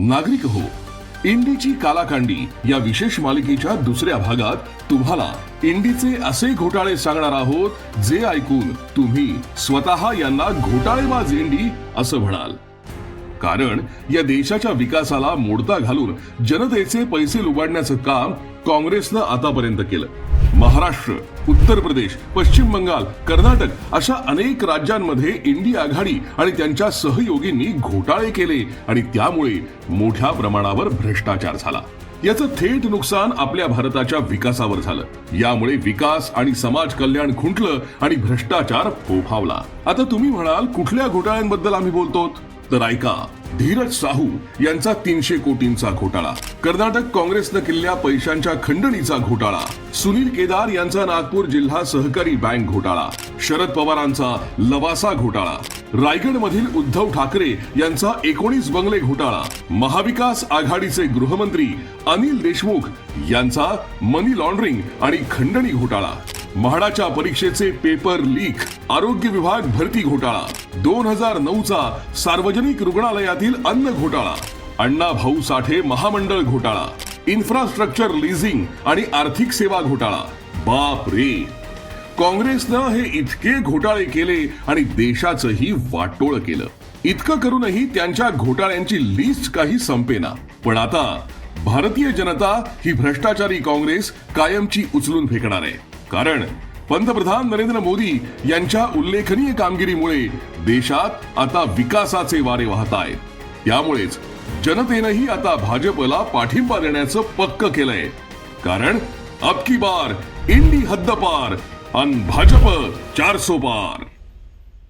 नागरिक हो इंडीची कालाकांडी या विशेष मालिकेच्या दुसऱ्या भागात तुम्हाला इंडीचे असे घोटाळे सांगणार आहोत जे ऐकून तुम्ही स्वतः यांना घोटाळेबाज इंडी असं म्हणाल. कारण या देशाच्या विकासाला मोडता घालून जनतेचे पैसे लुबाडण्याचं काम काँग्रेसनं आतापर्यंत केलं. महाराष्ट्र उत्तर प्रदेश पश्चिम बंगाल कर्नाटक अशा अनेक राज्यांमध्ये इंडी आघाडी आणि त्यांच्या सहयोगींनी घोटाळे केले आणि त्यामुळे मोठ्या प्रमाणावर भ्रष्टाचार झाला. याचं थेट नुकसान आपल्या भारताच्या विकासावर झालं. यामुळे विकास आणि समाज कल्याण खुंटलं आणि भ्रष्टाचार फोफावला. आता तुम्ही म्हणाल कुठल्या घोटाळ्यांबद्दल आम्ही बोलतो तर ऐका. धीरज साहू यांचा तीनशे कोटींचा घोटाळा. कर्नाटक काँग्रेसनं केलेल्या पैशांच्या खंडणीचा घोटाळा. सुनील केदार यांचा नागपूर जिल्हा सहकारी बँक घोटाळा. शरद पवारांचा लवासा घोटाळा. रायगड मधील उद्धव ठाकरे यांचा एकोणीस बंगले घोटाळा. महाविकास आघाडीचे गृहमंत्री अनिल देशमुख यांचा मनी लॉन्ड्रिंग आणि खंडणी घोटाळा. म्हाडाच्या परीक्षेचे पेपर लीक. आरोग्य विभाग भरती घोटाळा. दोन हजार नऊचा सार्वजनिक रुग्णालयातील अन्न घोटाळा अण्णा भाऊ साठे महामंडळ घोटाळा इन्फ्रास्ट्रक्चर लिझिंग आणि आर्थिक सेवा घोटाळा. बाप रे काँग्रेसनं हे इतके घोटाळे केले आणि देशाचंही वाटोळ केलं. इतकं करूनही त्यांच्या घोटाळ्यांची लिस्ट काही संपेना. पण आता भारतीय जनता ही भ्रष्टाचारी काँग्रेस कायमची उचलून फेकणार आहे. कारण पंतप्रधान नरेंद्र मोदी यांच्या उल्लेखनीय कामगिरीमुळे देशात आता विकासाचे वारे वाहत आहेत. त्यामुळेच जनतेनंही आता भाजपला पाठिंबा देण्याचं पक्क केलंय. कारण अब की बार इंडी हद्दपार अन भाजप चारसो पार.